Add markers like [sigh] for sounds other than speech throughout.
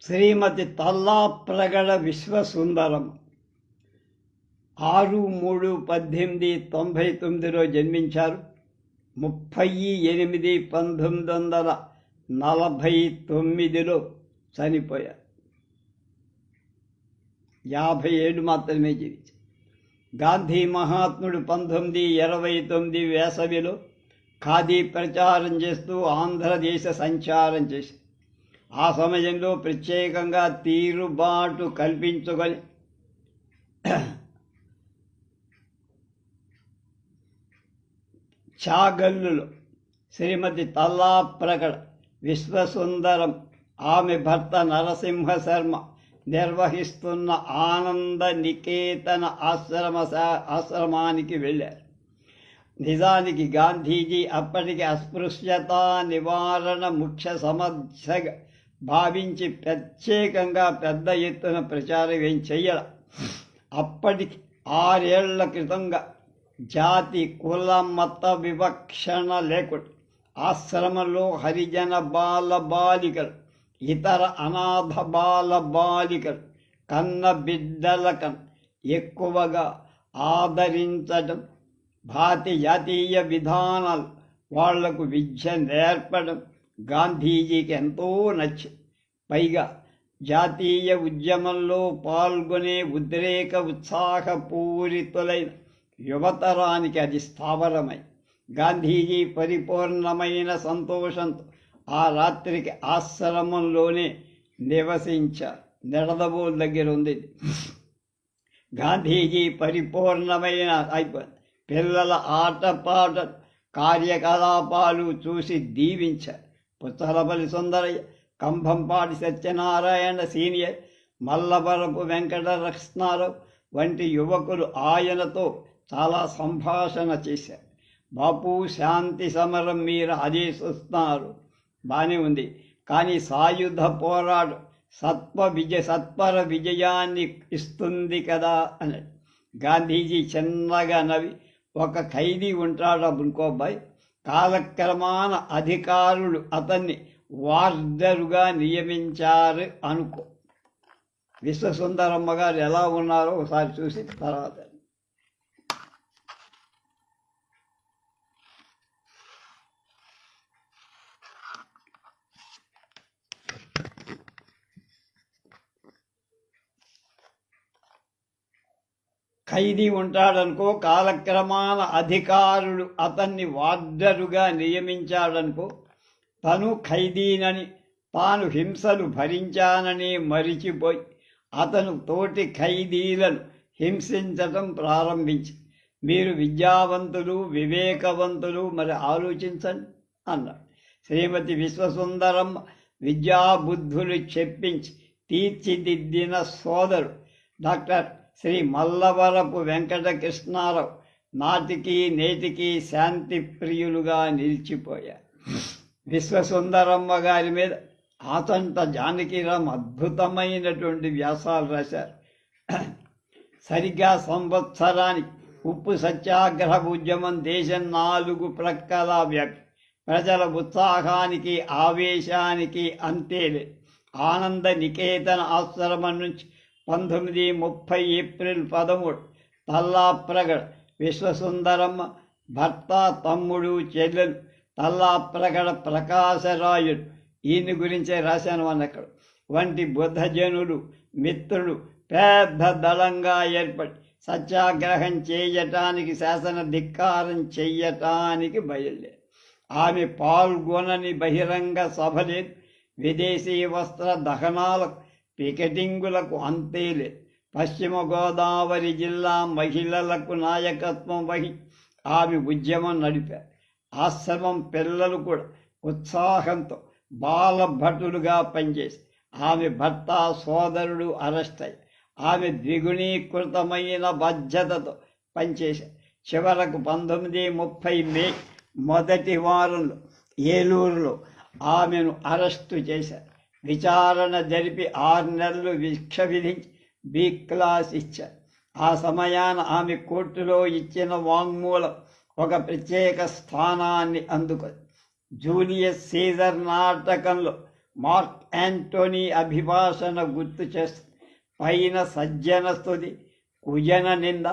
శ్రీమతి తల్లాప్రగడ విశ్వసుందరం. ఆరు మూడు పద్దెనిమిది తొంభై తొమ్మిదిలో జన్మించారు. ముప్పై ఎనిమిది పంతొమ్మిది వందల నలభై తొమ్మిదిలో చనిపోయారు. యాభై ఏడు మాత్రమే జీవించారు. గాంధీ మహాత్ముడు పంతొమ్మిది ఇరవై తొమ్మిది వేసవిలో ఖాదీ ప్రచారం చేస్తూ ఆంధ్రదేశ సంచారం చేశారు. ఆ సమయంలో ప్రత్యేకంగా తీరుబాటు కల్పించుకొని చాగల్లులు. శ్రీమతి తల్లా ప్రకట విశ్వసుందరం. ఆమె భర్త నరసింహ శర్మ నిర్వహిస్తున్న ఆనంద నికేతన ఆశ్రమ ఆశ్రమానికి వెళ్ళారు. నిజానికి గాంధీజీ అప్పటికి అస్పృశ్యత నివారణ ముఖ్య సమస్యగా భావించి ప్రత్యేకంగా పెద్ద ఎత్తున ప్రచారం ఏం చెయ్యాల. అప్పటికి ఆరేళ్ళ క్రితంగా జాతి కుల మత వివక్షణ లేకుండా ఆశ్రమంలో హరిజన బాల బాలికలు ఇతర అనాథ బాల బాలికలు కన్న బిడ్డల ఎక్కువగా ఆదరించడం భారతీయ జాతీయ విధానాలు వాళ్ళకు విద్య నేర్పడం గాంధీజీకి ఎంతో నచ్చి పైగా జాతీయ ఉద్యమంలో పాల్గొనే ఉద్రేక ఉత్సాహపూరితులైన యువతరానికి అది స్థావరమై గాంధీజీ పరిపూర్ణమైన సంతోషంతో ఆ రాత్రికి ఆశ్రమంలోనే నివసించారు. నిడదబోల్ దగ్గర ఉంది గాంధీజీ పరిపూర్ణమైన అయిపోయింది పిల్లల ఆటపాట కార్యకలాపాలు చూసి దీవించారు. పుచ్చలపల్లి సుందరయ్య కంభంపాటి సత్యనారాయణ సీనియర్ మల్లవరపు వెంకటరత్నారావు వంటి యువకులు ఆయనతో చాలా సంభాషణ చేశారు. బాపు శాంతి సమరం మీరు ఆదేశిస్తున్నారు బాగానే ఉంది. కానీ సాయుధ పోరాటం సత్వ విజయ సత్వర విజయాన్ని ఇస్తుంది కదా అని గాంధీజీ చిన్నగా నవి ఒక ఖైదీ ఉంటాడు ఇంకో అబ్బాయి కాలక్రమాన అధికారులు అతన్ని వార్డరుగా నియమించారు అనుకో. విశ్వసుందరమ్మ గారు ఎలా ఉన్నారో ఒకసారి చూసి తర్వాత. ఖైదీ ఉంటాడనుకో కాలక్రమాన అధికారులు అతన్ని వార్డరుగా నియమించాడనుకో తను ఖైదీనని తాను హింసలు భరించానని మరిచిపోయి అతను తోటి ఖైదీలను హింసించటం ప్రారంభించి మీరు విద్యావంతులు వివేకవంతులు మరి ఆలోచించండి అన్నాడు. శ్రీమతి విశ్వసుందరం విద్యాబుద్ధులు చెప్పించి తీర్చిదిద్దిన సోదరు డాక్టర్ శ్రీ మల్లవరపు వెంకటకృష్ణారావు నాటికి నేటికి శాంతి ప్రియులుగా నిలిచిపోయారు విశ్వసుందరమ్మ గారి మీద ఆతంట జానకిరామ్ అద్భుతమైనటువంటి వ్యాసాలు రాశారు. సరిగ్గా సంవత్సరానికి ఉప్పు సత్యాగ్రహ ఉద్యమం దేశం నాలుగు ప్రక్కల వ్యాప్తి ప్రజల ఉత్సాహానికి ఆవేశానికి అంతేలే ఆనంద నికేతన ఆశ్రమం నుంచి పంతొమ్మిది ముప్పై ఏప్రిల్ పదమూడు తల్లాప్రగడ విశ్వసుందరమ్మ భర్త తమ్ముడు చెల్లెలు తల్లాప్రగడ ప్రకాశరాయుడు. ఈయన గురించే రాశాను అన్నక్కడ వంటి బుద్ధజనులు మిత్రులు పెద్ద దళంగా ఏర్పడి సత్యాగ్రహం చేయటానికి శాసన ధిక్కారం చెయ్యటానికి బయలుదేరి. ఆమె పాల్గొనని బహిరంగ సభలేదు విదేశీ వస్త్ర దహనాలకు పికెటింగులకు అంతేలే. పశ్చిమ గోదావరి జిల్లా మహిళలకు నాయకత్వం వహి ఆమె ఉద్యమం నడిపారు ఆశ్రమం పిల్లలు కూడా ఉత్సాహంతో బాలభటులుగా పనిచేసి ఆమె భర్త సోదరుడు అరెస్ట్ అయ్యి ఆమె ద్విగుణీకృతమైన బాధ్యతతో పనిచేశారు చివరకు పంతొమ్మిది ముప్పై మే మొదటి వారంలో ఏలూరులో ఆమెను అరెస్టు చేశారు. విచారణ జరిపి ఆరు నెలలు శిక్ష విధించి బి క్లాస్ ఇచ్చారు ఆ సమయాన ఆమె కోర్టులో ఇచ్చిన వాంగ్మూలం ఒక ప్రత్యేక స్థానాన్ని అందుకుంది జూలియస్ సీజర్ నాటకంలో మార్క్ యాంటోనీ అభిభాషణ గుర్తు చేస్తుంది పైన సజ్జన స్థుతి కుజన నింద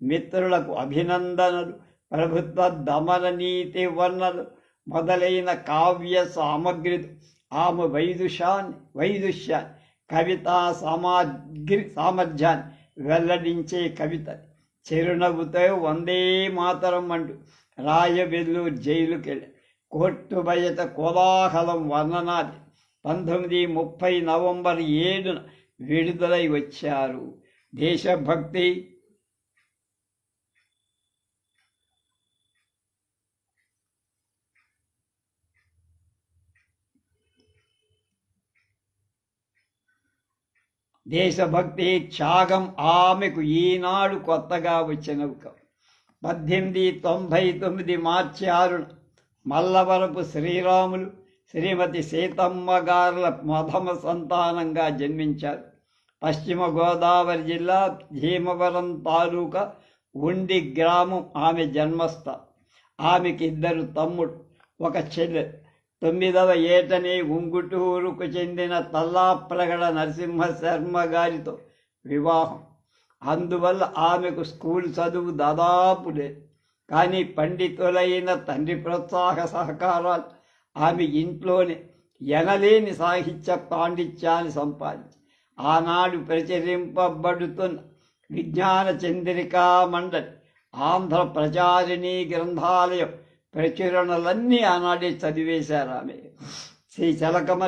మిత్రులకు అభినందనలు ప్రభుత్వ దమన నీతి వర్ణలు మొదలైన కావ్య సామగ్రి ఆమె వైదుషాన్ వైదుష్య కవితా సామాగ్రి సామర్థ్యాన్ని వెల్లడించే కవిత. చిరునవ్వుతో వందే మాతరం అంటూ. రాయబెల్లూరు జైలుకెళ్ళి. కోర్టు బయట కోలాహలం వర్ణనాది. పంతొమ్మిది ముప్పై నవంబర్ ఏడున విడుదలై వచ్చారు. దేశభక్తి దేశభక్తి త్యాగం ఆమెకు ఈనాడు కొత్తగా వచ్చినవి పద్దెనిమిది తొంభై తొమ్మిది మార్చి ఆరున మల్లవరపు శ్రీరాములు శ్రీమతి సీతమ్మ గారుల మధమ సంతానంగా జన్మించారు. పశ్చిమ గోదావరి జిల్లా భీమవరం తాలూకా ఉండి గ్రామం ఆమె జన్మస్థ. ఆమెకి ఇద్దరు తమ్ముడు ఒక చెల్లె తొమ్మిదవ ఏటనే ఉంగుటూరుకు చెందిన తల్లాప్రగడ నరసింహ శర్మ గారితో వివాహం. అందువల్ల ఆమెకు స్కూల్ చదువు దాదాపు లేదు కానీ పండితులైన తండ్రి ప్రోత్సాహ సహకారాలు ఆమె ఇంట్లోనే ఎనలేని సాహిత్య పాండిత్యాన్ని సంపాదించి ఆనాడు ప్రచురింపబడుతున్న విజ్ఞాన చంద్రికా మండలి ఆంధ్ర ప్రచారిణీ గ్రంథాలయం ప్రచురణలన్నీ ఆనాడే చదివేశారు ఆమె. శ్రీ చలకమ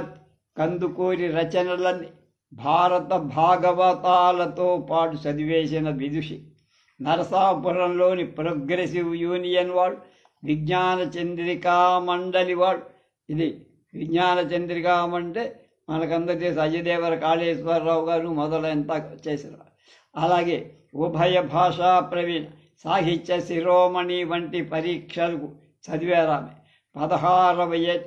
కందుకూరి రచనలన్నీ భారత భాగవతాలతో పాటు చదివేసిన విదుషి. నరసాపురంలోని ప్రోగ్రెసివ్ యూనియన్ వాళ్ళు విజ్ఞాన చంద్రికా మండలి వాళ్ళు ఇది విజ్ఞాన చంద్రికా అంటే మనకందరికీ తెలుసు అజయదేవర కాళేశ్వరరావు గారు మొదలైనంత చేసిన అలాగే ఉభయ భాషా ప్రవీణ సాహిత్య శిరోమణి వంటి పరీక్షలకు చదివారామె పదహారవయ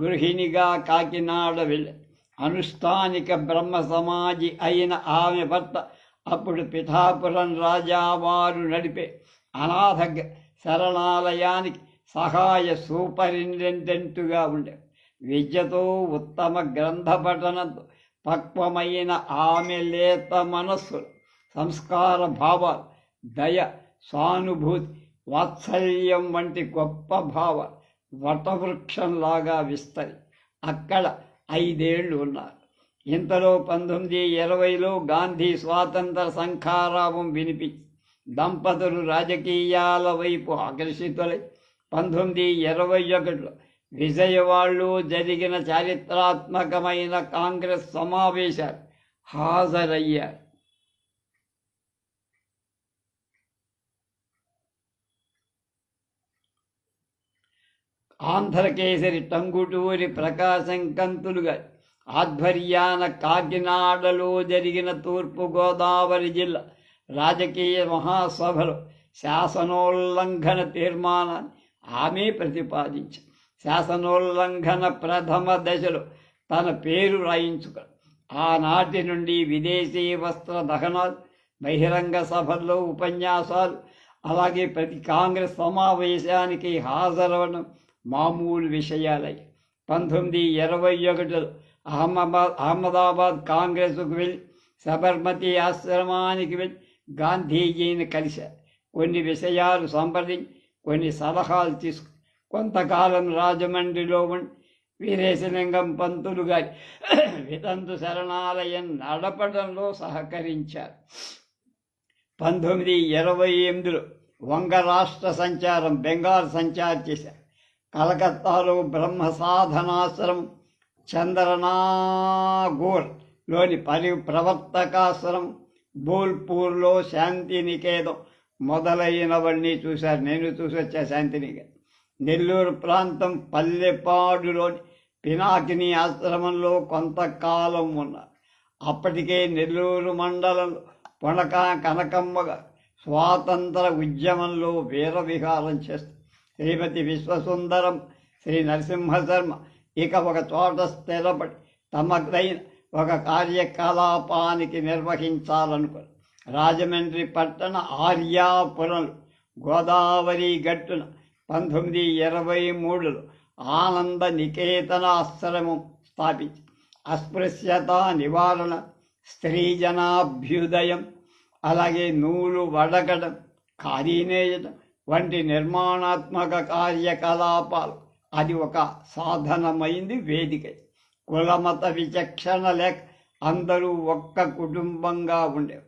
గృహిణిగా కాకినాడ వెళ్ళి అనుష్ఠానిక బ్రహ్మ సమాజి అయిన ఆమె భర్త అప్పుడు పిఠాపురం రాజావారు నడిపే అనాథ గ- శరణాలయానికి సహాయ సూపరింటెండెంట్గా ఉండే. విద్యతో ఉత్తమ గ్రంథ పఠనంతో పక్వమైన ఆమె లేత మనస్సులు సంస్కార భావాలు దయ సానుభూతి వాత్సల్యం వంటి గొప్ప భావ వటవృక్షంలాగా విస్తరి. అక్కడ ఐదేళ్ళు ఉన్నారు. ఇంతలో పంతొమ్మిది ఇరవైలో గాంధీ స్వాతంత్ర సంఖారావం వినిపించి దంపతులు రాజకీయాల వైపు ఆకర్షితులై. పంతొమ్మిది ఇరవై ఒకటిలో విజయవాడలో జరిగిన చారిత్రాత్మకమైన కాంగ్రెస్ సమావేశాలు హాజరయ్యారు. ఆంధ్రకేసరి టంగుటూరి ప్రకాశం కంతులుగా ఆధ్వర్యాన కాకినాడలో జరిగిన తూర్పుగోదావరి జిల్లా రాజకీయ మహాసభలో శాసనోల్లంఘన తీర్మానాన్ని ఆమె ప్రతిపాదించారు శాసనోల్లంఘన ప్రథమ దశలో తన పేరు రాయించుకుని ఆనాటి నుండి విదేశీ వస్త్ర దహనాలు బహిరంగ సభల్లో ఉపన్యాసాలు అలాగే ప్రతి కాంగ్రెస్ సమావేశానికి హాజరవడం మామూలు విషయాలై. పంతొమ్మిది ఇరవై ఒకటిలో అహ్మదాబాద్ అహ్మదాబాద్ కాంగ్రెస్కు వెళ్ళి సబర్మతి ఆశ్రమానికి వెళ్ళి గాంధీజీని కలిశారు కొన్ని విషయాలు సంప్రదించి కొన్ని సలహాలు తీసుకు. కొంతకాలం రాజమండ్రిలో ఉండి వీరేశలింగం పంతులు గారి [coughs] వితంతు శరణాలయం నడపడంలో సహకరించారు. పంతొమ్మిది ఇరవై ఎనిమిదిలో వంగ రాష్ట్ర సంచారం బెంగాల్ సంచారం చేశారు. కలకత్తాలో బ్రహ్మ సాధనాశ్రమం చంద్రనాగోర్లోని పరి ప్రవర్తకాశ్రమం బోల్పూర్లో శాంతినికేతం మొదలైనవన్నీ చూశారు. నేను చూసి వచ్చా శాంతినికేతం నెల్లూరు ప్రాంతం పల్లెపాడులోని పినాకిని ఆశ్రమంలో కొంతకాలం ఉన్నారు. అప్పటికే నెల్లూరు మండలంలో పొనక కనకమ్మగా స్వాతంత్ర ఉద్యమంలో వీర విహారం చేస్తారు శ్రీమతి విశ్వసుందరం శ్రీ నరసింహశర్మ. ఇక ఒక చోట స్థిరపడి తమదైన ఒక కార్యకలాపానికి నిర్వహించాలనుకుని రాజమండ్రి పట్టణ ఆర్యాపురంలో గోదావరి గట్టున పంతొమ్మిది ఇరవై మూడులో ఆనంద నికేతనాశ్రమం స్థాపించి అస్పృశ్యత నివారణ స్త్రీ జనాభ్యుదయం అలాగే నూలు వడగడం ఖాళీనేయడం వంటి నిర్మాణాత్మక కార్యకలాపాలు. అది ఒక సాధనమైంది వేదిక. కులమత విచక్షణ లేక అందరూ ఒక్క కుటుంబంగా ఉండేవి.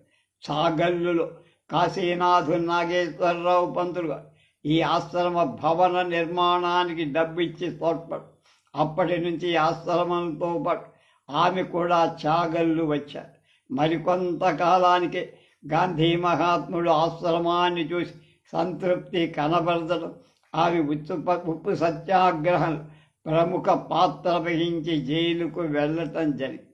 చాగల్లులో కాశీనాథు నాగేశ్వరరావు పంతులు గారు ఈ ఆశ్రమ భవన నిర్మాణానికి డబ్బిచ్చి తోడ్పడు అప్పటి నుంచి ఆశ్రమంతో పాటు ఆమె కూడా చాగల్లు వచ్చారు. మరికొంతకాలానికి గాంధీ మహాత్ముడు ఆశ్రమాన్ని చూసి సంతృప్తి కనబరచడం. ఆమె ఉత్తుప ఉప్పు సత్యాగ్రహం ప్రముఖ పాత్ర వహించి జైలుకు వెళ్ళటం జరిగింది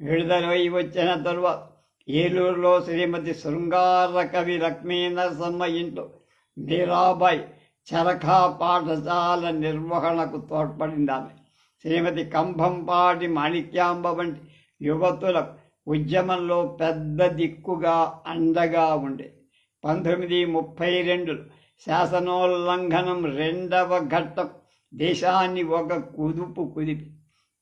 విడుదలై వచ్చిన తరువాత ఏలూరులో శ్రీమతి శృంగార కవి లక్ష్మీనరసమ్మ ఇంట్లో మీరాబాయి చరఖా పాఠశాల నిర్వహణకు తోడ్పడింది ఆమె. శ్రీమతి కంభంపాటి మాణిక్యాంబ వంటి యువతుల ఉద్యమంలో పెద్ద దిక్కుగా అండగా ఉండే పంతొమ్మిది ముప్పై రెండులో శాసనోల్లంఘనం రెండవ ఘట్టం దేశాన్ని ఒక కుదుపు కుదిపి.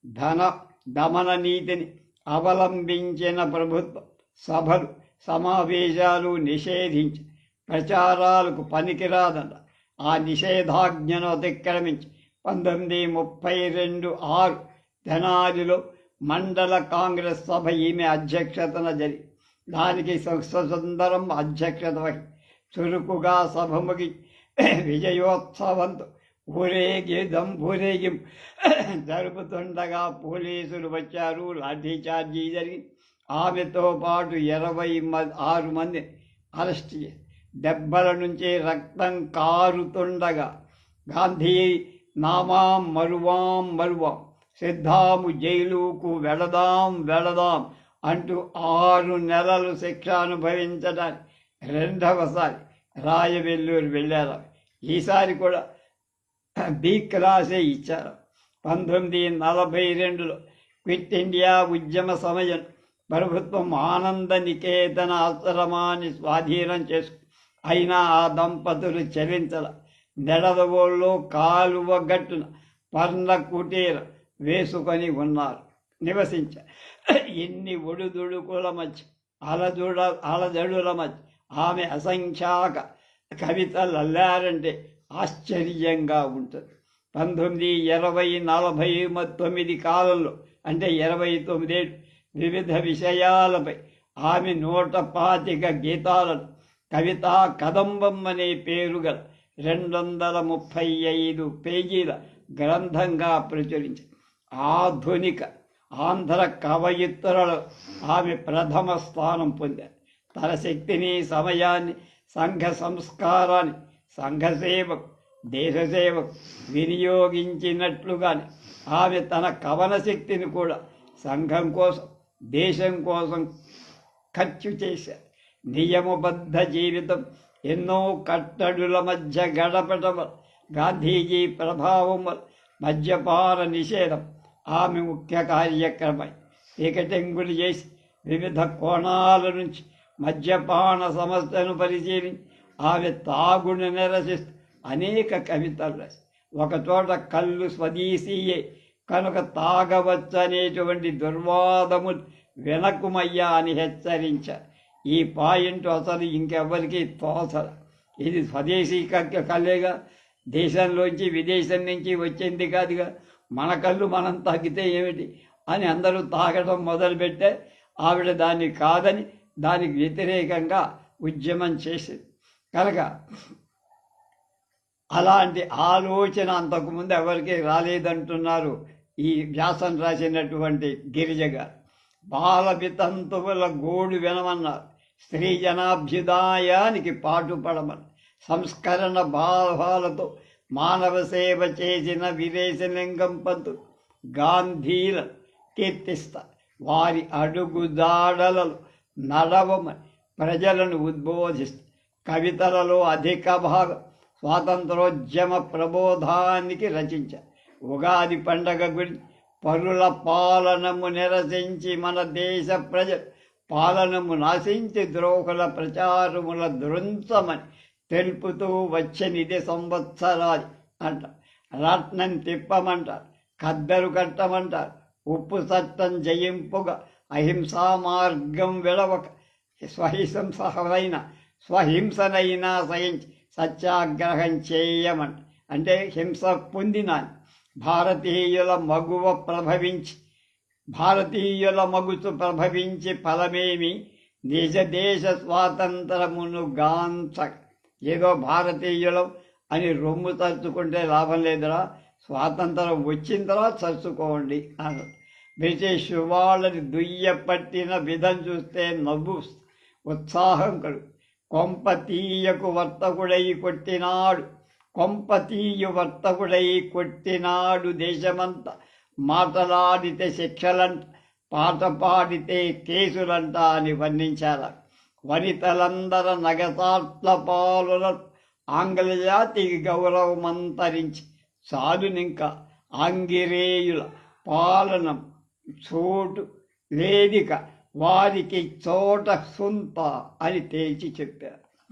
ధన దమన నీతిని అవలంబించిన ప్రభుత్వం సభలు సమావేశాలు నిషేధించి ప్రచారాలకు పనికిరాదన్న ఆ నిషేధాజ్ఞను అతిక్రమించి పంతొమ్మిది ముప్పై రెండు ఆరు తెనాలిలో మండల కాంగ్రెస్ సభ ఈమె అధ్యక్షతన జరిగి దానికి సుందరం అధ్యక్షత వహి చురుకుగా సభ ముగి విజయోత్సవంతో ఊరేగిదం ఊరేగి జరుపుతుండగా పోలీసులు వచ్చారు లాఠీచార్జీ జరిగి ఆమెతో పాటు ఇరవై ఆరు మంది అరెస్ట్ దెబ్బల నుంచి రక్తం కారుతుండగా గాంధీ నామాం మరువాం మరువాం సిద్ధాము జైలుకు వెళదాం వెళదాం అంటూ ఆరు నెలలు శిక్ష అనుభవించడానికి రెండవసారి రాయవెల్లూరు వెళ్ళారు. ఈసారి కూడా బి క్లాసే ఇచ్చారు. పంతొమ్మిది నలభై రెండులో క్విట్ ఇండియా ఉద్యమ సమయం ప్రభుత్వం ఆనంద నికేతన ఆశ్రమాన్ని స్వాధీనం చేసుకు అయినా ఆ దంపతులు చెల్లించల నెడదవోళ్ళు కాలువ గట్టున పర్ణ కుటీర వేసుకొని ఉన్నారు. నివసించ. ఎన్ని ఒడుదుడుకుల మధ్య అలదుడ అలజడుల మధ్య ఆమె అసంఖ్యాక కవితలు అల్లారంటే ఆశ్చర్యంగా ఉంటుంది. పంతొమ్మిది ఇరవై నలభై తొమ్మిది కాలంలో అంటే ఇరవై తొమ్మిదేళ్ళు వివిధ విషయాలపై ఆమె నూట పాతిక గీతాలను కవితా కదంబం అనే పేరు గల రెండు వందల ముప్పై ఐదు పేజీల గ్రంథంగా ప్రచురించారు ఆధునిక ఆంధ్ర కవయిత్రులు ఆమె ప్రథమ స్థానం పొందారు. తన శక్తిని సమయాన్ని సంఘ సంస్కారాన్ని సంఘసేవకు దేశసేవకు వినియోగించినట్లుగానే ఆమె తన కవన శక్తిని కూడా సంఘం కోసం దేశం కోసం ఖర్చు చేశారు. నియమబద్ధ జీవితం ఎన్నో కట్టడుల మధ్య గడపటం గాంధీజీ ప్రభావం మద్యపాన నిషేధం ఆమె ముఖ్య కార్యక్రమం టికెటింగులు చేసి వివిధ కోణాల నుంచి మద్యపాన సమస్యను పరిశీలించి ఆమె తాగుని నిరసిస్తూ అనేక కవితలు రాసి ఒకచోట కళ్ళు స్వదేశీయే కనుక తాగవచ్చనేటువంటి దుర్వాదము వెనకుమయ్యా అని హెచ్చరించారు. ఈ పాయింట్ అసలు ఇంకెవ్వరికి తోసర ఇది స్వదేశీ కళ్ళేగా దేశంలోంచి విదేశం నుంచి వచ్చింది కాదుగా మన కళ్ళు మనం తాగితే ఏమిటి అని అందరూ తాగడం మొదలుపెట్టే ఆవిడ దాన్ని కాదని దానికి వ్యతిరేకంగా ఉద్యమం చేసింది కనుక అలాంటి ఆలోచన అంతకుముందు ఎవరికి రాలేదంటున్నారు ఈ వ్యాసం రాసినటువంటి గిరిజ గారు. బాల వితంతువుల గోడు వినమన్నారు. స్త్రీ జనాభ్యుదాయానికి పాటుపడమని సంస్కరణ భావాలతో మానవ సేవ చేసిన విదేశలింగం పంతు గాంధీల కీర్తిస్తా. వారి అడుగుదాడలలో నడవమని ప్రజలను ఉద్బోధిస్తా. కవితలలో అధిక భాగం స్వాతంత్రోద్యమ ప్రబోధానికి రచించారు ఉగాది పండగ గురించి పరుల పాలనము నిరసించి మన దేశ ప్రజ పాలనము నాశించి ద్రోహుల ప్రచారముల దృంతమని తెలుపుతూ వచ్చనిది సంవత్సరాది అంట. రత్నం తిప్పమంటారు కద్దరు కట్టమంటారు ఉప్పు సత్తం జయింపుగా అహింసా మార్గం విడవక స్వహింసమైన స్వహింసనైనా సహించి సత్యాగ్రహం చేయమని. అంటే హింస పొందినాను భారతీయుల మగువ ప్రభవించి భారతీయుల మగుచు ప్రభవించి ఫలమేమి? నిజ దేశ స్వాతంత్రమును గాంచక ఏదో భారతీయులం అని రొమ్ము తరుచుకుంటే లాభం లేదురా. స్వాతంత్రం వచ్చిన తర్వాత చర్చుకోండి అన్నారు. బ్రిటిష్ వాళ్ళని దుయ్యపట్టిన విధం చూస్తే నవ్వు ఉత్సాహం కడు కొంప తీయకు వర్తకుడై కొట్టినాడు. కొంపతీయ వర్తకుడై కొట్టినాడు దేశమంతా. మాటలాడితే శిక్షలంట పాట పాడితే కేసులంట అని వర్ణించారు. వనితలందర నగసాట్ల పాలుల ఆంగ్లజాతికి గౌరవమంతరించి చాలునింక ఆంగిరేయుల పాలన చోటు లేదిక వారికి చోట సుంత అని తేల్చి చెప్పారు.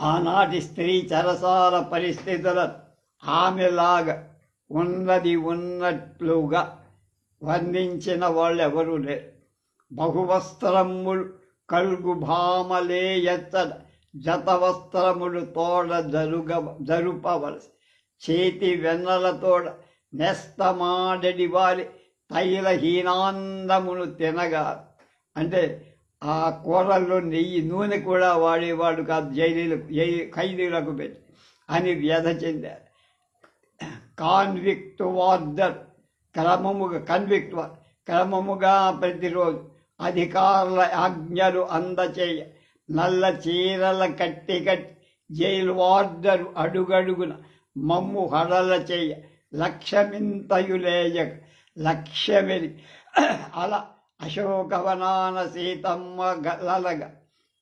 ఆనాటి స్త్రీ చరసాల పరిస్థితుల ఆమెలాగా ఉన్నది ఉన్నట్లుగా వర్ణించిన వాళ్ళెవరూ లేరు. బహువస్త్రములు కలుగు భామలే ఎత్తడ తోడ జరుగ జరుపవలసి. చేతి వెన్నలతోడ నెస్తమాడడి వారి తైలహీనాందమును తినగా. అంటే ఆ కూరల్లో నెయ్యి నూనె కూడా వాడేవాడు కాదు జైలీలకు జై ఖైదీలకు పెట్టి అని వ్యధ చెందారు. కాన్విక్ట్ వార్డర్ క్రమముగా కన్విక్ట్ వార్ క్రమముగా ప్రతిరోజు అధికారుల ఆజ్ఞలు అందచేయ. నల్ల చీరల కట్టి కట్టి జైలు వార్డరు అడుగడుగున మమ్ము హడల చేయ. లక్ష్యమింతయులేయ లక్ష్యమిరి. అలా అశోకవనాన సీతమ్మ గలగ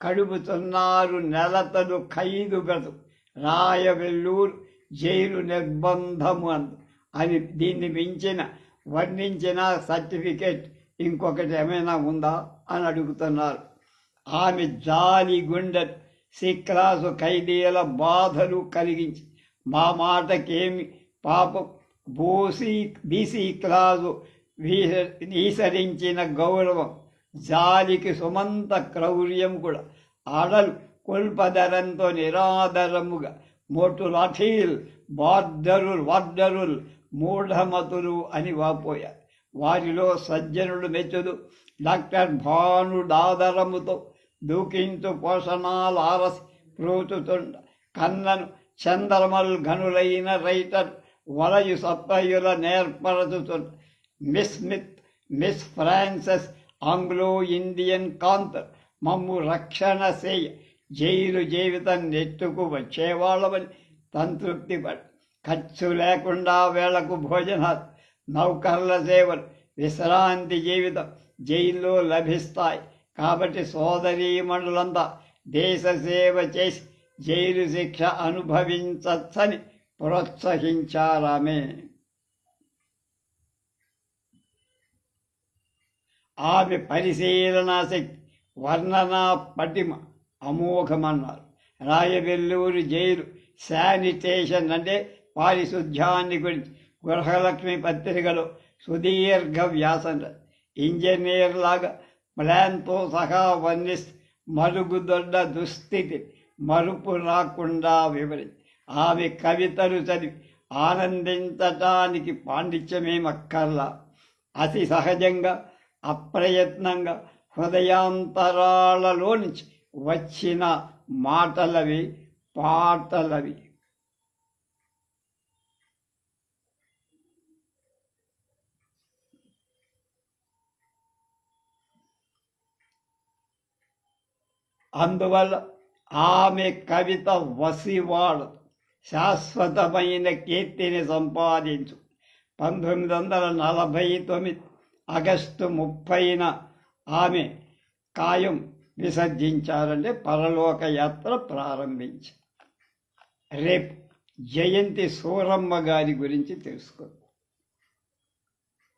కడుపుతున్నారు నెలతను ఖైదు బ్రతు రాయవెల్లూరు జైలు నిర్బంధము అందు. అని దీన్ని మించిన వర్ణించిన సర్టిఫికేట్ ఇంకొకటి ఏమైనా ఉందా అని అడుగుతున్నారు. ఆమె జాలి గుండె సి ఖైదీల బాధలు కలిగించి మా మాటకేమి పాపం బోసి బీసీ క్లాసు ఈసరించిన గౌరవం జాలికి సుమంత క్రౌర్యం కూడా. ఆడలు కొల్పదరంతో నిరాదరముగా మోటు లాఠీల్ బార్డరుల్ వార్డరుల్ మూఢమతులు అని వాపోయారు. వారిలో సజ్జనుడు మెచ్చుదు. డాక్టర్ భానుడాదరముతో దూకించు పోషణాలు ఆరసి ప్రోతుతుండ. కన్నను చంద్రమల్ ఘనులైన రైటర్ వలయు సప్పయుల నేర్పరచుతుండ Miss Smith Miss Frances Anglo Indian Kanth మమ్ము రక్షణ చేయ జైలు జీవితం నెట్టుకు వచ్చేవాళ్ళమని సంతృప్తి పడి ఖర్చు లేకుండా వేళకు భోజనాలు నౌకర్ల సేవలు. విశ్రాంతి జీవితం జైల్లో లభిస్తాయి. కాబట్టి సోదరీమణులంతా దేశ సేవ చేసి జైలు శిక్ష అనుభవించచ్చని ప్రోత్సహించారామే. ఆమె పరిశీలనా శక్తి వర్ణనా పటిమ అమోఘమన్నారు. రాయవెల్లూరు జైలు శానిటేషన్ అంటే పారిశుద్ధ్యాన్ని గురించి గృహలక్ష్మి పత్రికలో సుదీర్ఘ వ్యాసం ఇంజనీర్లాగా ప్లాన్తో సహా వర్ణిస్తూ మరుగుదొడ్డ దుస్థితి మరుపు రాకుండా వివరించి ఆమె కవితలు చదివి ఆనందించటానికి పాండిత్యమేమక్కర్లా. అతి సహజంగా అప్రయత్నంగా హృదయాంతరాలలో నుంచి వచ్చిన మాటలవి పాటలవి. అందువల్ల ఆమె కవిత వసివాడు. శాశ్వతమైన కీర్తిని సంపాదించు. పంతొమ్మిది వందల నలభై తొమ్మిది ఆగస్టు ముప్పైన ఆమె కాయం విసర్జించారంటే పరలోక యాత్ర ప్రారంభించి. రేపు జయంతి సూరమ్మ గారి గురించి తెలుసుకుందాం.